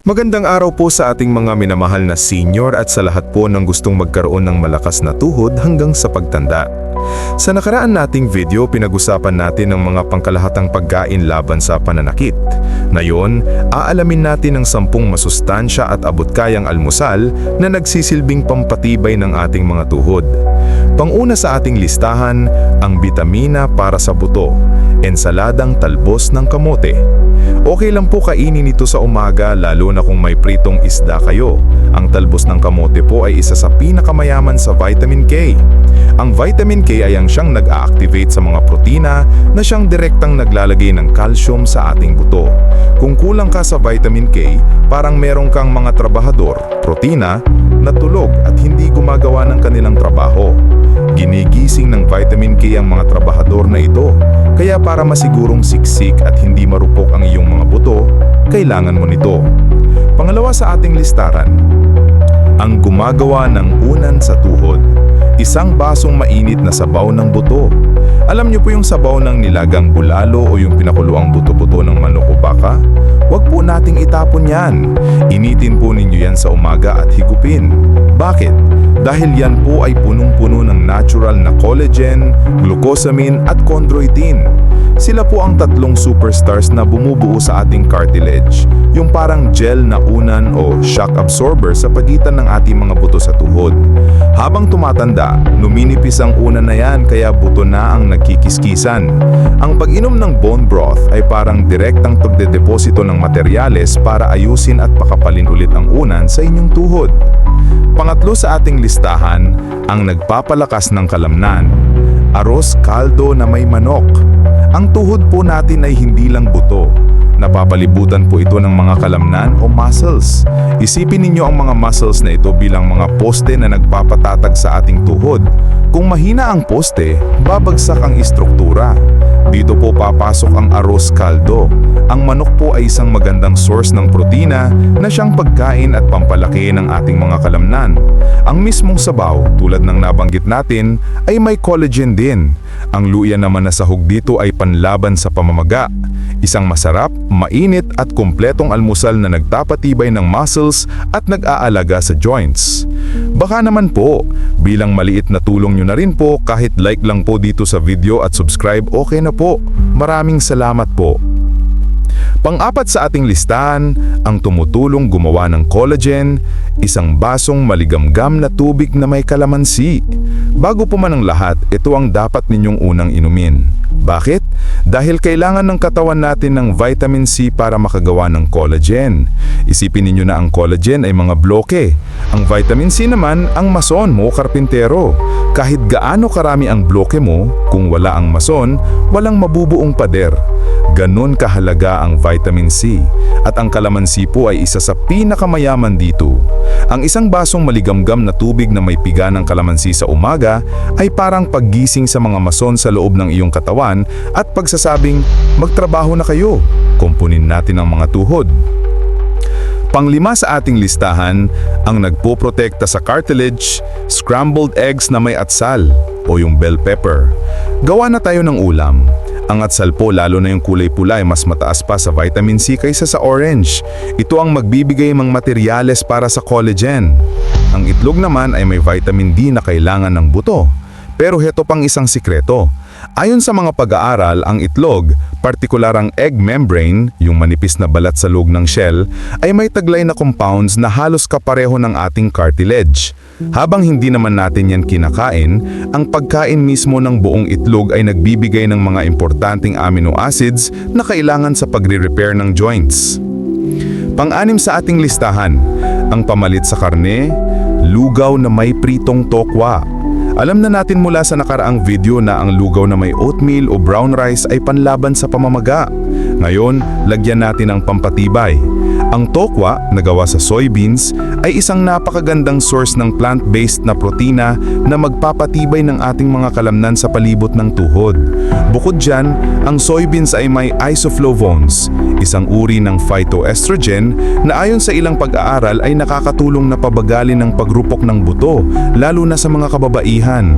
Magandang araw po sa ating mga minamahal na senior at sa lahat po ng gustong magkaroon ng malakas na tuhod hanggang sa pagtanda. Sa nakaraan nating video, pinag-usapan natin ang mga pangkalahatang pagkain laban sa pananakit. Ngayon, aalamin natin ang sampung masustansya at abot-kayang almusal na nagsisilbing pampatibay ng ating mga tuhod. Panguna sa ating listahan, ang bitamina para sa buto, ensaladang talbos ng kamote. Okay lang po kainin ito sa umaga lalo na kung may pritong isda kayo. Ang talbos ng kamote po ay isa sa pinakamayaman sa vitamin K. Ang vitamin K ay ang siyang nag-a-activate sa mga protina na siyang direktang naglalagay ng calcium sa ating buto. Kung kulang ka sa vitamin K, parang meron kang mga trabahador, protina, na tulog at hindi gumagawa ng kanilang trabaho. Ginigising ng vitamin K ang mga trabahador na ito, kaya para masigurong siksik at hindi marupok ang iyong mga buto, kailangan mo nito. Pangalawa sa ating listaran, ang gumagawa ng unan sa tuhod. Isang basong mainit na sabaw ng buto. Alam niyo po yung sabaw ng nilagang bulalo o yung pinakuluang buto-buto ng manok o baka? Huwag po nating itapon yan. Initin po ninyo yan sa umaga at higupin. Bakit? Dahil yan po ay punong-puno ng natural na collagen, glucosamine at chondroitin. Sila po ang tatlong superstars na bumubuo sa ating cartilage, yung parang gel na unan o shock absorber sa pagitan ng ating mga buto sa tuhod. Habang tumatanda, numinipis ang unan na yan kaya buto na ang nagkikiskisan. Ang pag-inom ng bone broth ay parang direktang pagdedeposito ng materyales para ayusin at pakapalin ulit ang unan sa inyong tuhod. Pangatlo sa ating listahan, ang nagpapalakas ng kalamnan. Aros kaldo na may manok. Ang tuhod po natin ay hindi lang buto. Napapalibutan po ito ng mga kalamnan o muscles. Isipin ninyo ang mga muscles na ito bilang mga poste na nagpapatatag sa ating tuhod. Kung mahina ang poste, babagsak ang istruktura. Dito po papasok ang arroz caldo. Ang manok po ay isang magandang source ng protina na siyang pagkain at pampalaki ng ating mga kalamnan. Ang mismong sabaw, tulad ng nabanggit natin, ay may collagen din. Ang luya naman na sahog dito ay panlaban sa pamamaga. Isang masarap, mainit at kumpletong almusal na nagtapatibay ng muscles at nag-aalaga sa joints. Baka naman po, bilang maliit na tulong nyo na rin po kahit like lang po dito sa video at subscribe okay na po. Maraming salamat po. Pang-apat sa ating listahan, ang tumutulong gumawa ng collagen, isang basong maligamgam na tubig na may kalamansi. Bago po man ang lahat, ito ang dapat ninyong unang inumin. Bakit? Dahil kailangan ng katawan natin ng vitamin C para makagawa ng collagen. Isipin ninyo na ang collagen ay mga bloke. Ang vitamin C naman ang mason mo karpintero. Kahit gaano karami ang bloke mo, kung wala ang mason, walang mabubuong pader. Ganon kahalaga ang vitamin C at ang kalamansi po ay isa sa pinakamayaman dito. Ang isang basong maligamgam na tubig na may piga ng kalamansi sa umaga ay parang paggising sa mga mason sa loob ng iyong katawan at pagsasabing magtrabaho na kayo, kumpunin natin ang mga tuhod. Panglima sa ating listahan, ang nagpoprotekta sa cartilage, scrambled eggs na may atsal o yung bell pepper. Gawa na tayo ng ulam. Ang atsal po lalo na yung kulay pula ay mas mataas pa sa vitamin C kaysa sa orange. Ito ang magbibigay ng materyales para sa collagen. Ang itlog naman ay may vitamin D na kailangan ng buto. Pero heto pang isang sikreto. Ayon sa mga pag-aaral, ang itlog, partikular ang egg membrane, yung manipis na balat sa loob ng shell, ay may taglay na compounds na halos kapareho ng ating cartilage. Habang hindi naman natin yan kinakain, ang pagkain mismo ng buong itlog ay nagbibigay ng mga importanteng amino acids na kailangan sa pagre-repair ng joints. Pang-anim sa ating listahan, ang pamalit sa karne, lugaw na may pritong tokwa. Alam na natin mula sa nakaraang video na ang lugaw na may oatmeal o brown rice ay panlaban sa pamamaga. Ngayon, lagyan natin ng pampatibay. Ang tokwa, na gawa sa soybeans, ay isang napakagandang source ng plant-based na protina na magpapatibay ng ating mga kalamnan sa palibot ng tuhod. Bukod dyan, ang soybeans ay may isoflavones, isang uri ng phytoestrogen na ayon sa ilang pag-aaral ay nakakatulong na pabagalin ng pagrupok ng buto, lalo na sa mga kababaihan.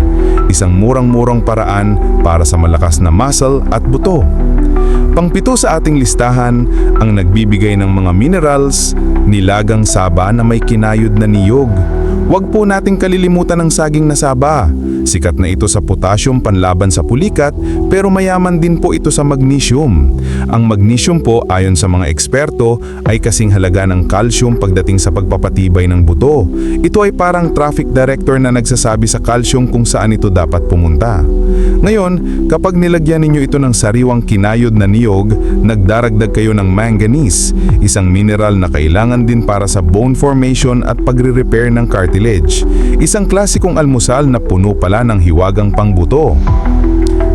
Isang murang-murang paraan para sa malakas na muscle at buto. Pangpito sa ating listahan ang nagbibigay ng mga minerals, nilagang saba na may kinayod na niyog. Huwag po nating kalilimutan ng saging na saba. Sikat na ito sa potassium panlaban sa pulikat pero mayaman din po ito sa magnesium. Ang magnesium po ayon sa mga eksperto ay kasing halaga ng calcium pagdating sa pagpapatibay ng buto. Ito ay parang traffic director na nagsasabi sa calcium kung saan ito dapat pumunta. Ngayon, kapag nilagyan ninyo ito ng sariwang kinayod na niyog, nagdaragdag kayo ng manganese, isang mineral na kailangan din para sa bone formation at pagre-repair ng cartilage. Isang klasikong almusal na puno pala ng hiwagang pangbuto.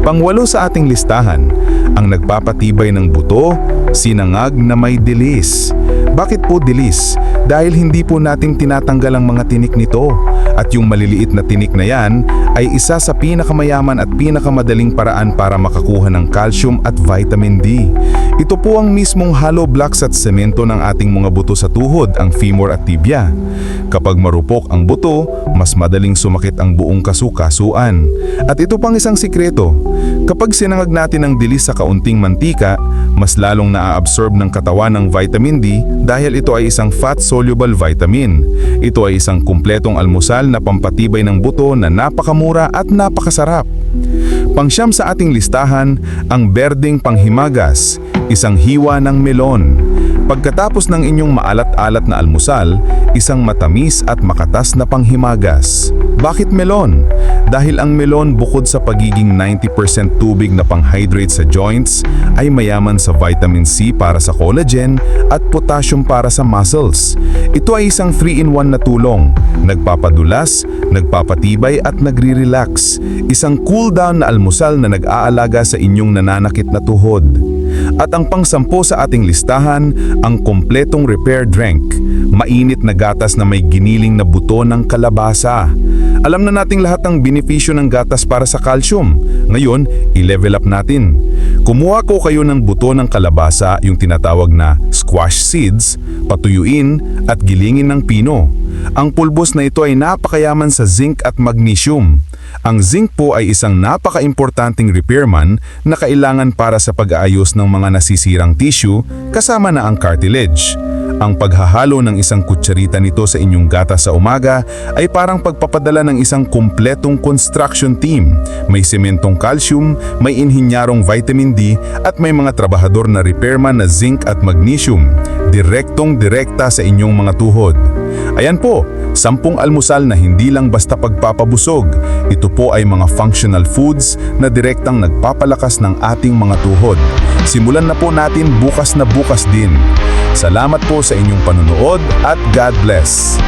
Pangwalo sa ating listahan, ang nagpapatibay ng buto, sinangag na may dilis. Bakit po dilis? Dahil hindi po natin tinatanggal ang mga tinik nito. At yung maliliit na tinik na yan ay isa sa pinakamayaman at pinakamadaling paraan para makakuha ng calcium at vitamin D. Ito po ang mismong hollow blocks at semento ng ating mga buto sa tuhod, ang femur at tibia. Kapag marupok ang buto, mas madaling sumakit ang buong kasukasuan. At ito pang isang sikreto. Kapag sinangag natin ang dilis sa kaunting mantika, mas lalong naaabsorb ng katawan ng vitamin D dahil ito ay isang fat-soluble vitamin. Ito ay isang kumpletong almusal na pampatibay ng buto na napakamura at napakasarap. Pangsyam sa ating listahan, ang berdeng panghimagas, isang hiwa ng melon. Pagkatapos ng inyong maalat-alat na almusal, isang matamis at makatas na panghimagas. Bakit melon? Dahil ang melon bukod sa pagiging 90% tubig na panghydrate sa joints, ay mayaman sa vitamin C para sa collagen at potassium para sa muscles. Ito ay isang 3-in-1 na tulong, nagpapadulas, nagpapatibay at nagre-relax. Isang cool down na almusal na nag-aalaga sa inyong nananakit na tuhod. At ang pangsampo sa ating listahan, ang kompletong repair drink, mainit na gatas na may giniling na buto ng kalabasa. Alam na nating lahat ng benepisyo ng gatas para sa calcium. Ngayon, i-level up natin. Kumuha ko kayo ng buto ng kalabasa, yung tinatawag na squash seeds, patuyuin at gilingin ng pino. Ang pulbos na ito ay napakayaman sa zinc at magnesium. Ang zinc po ay isang napaka-importanting repairman na kailangan para sa pag-aayos ng mga nasisirang tissue kasama na ang cartilage. Ang paghahalo ng isang kutsarita nito sa inyong gata sa umaga ay parang pagpapadala ng isang kumpletong construction team. May sementong calcium, may inhinyarong vitamin D at may mga trabahador na repairman na zinc at magnesium. Direktong direkta sa inyong mga tuhod. Ayan po, sampung almusal na hindi lang basta pagpapabusog. Ito po ay mga functional foods na direktang nagpapalakas ng ating mga tuhod. Simulan na po natin bukas na bukas din. Salamat po sa inyong panunood at God bless!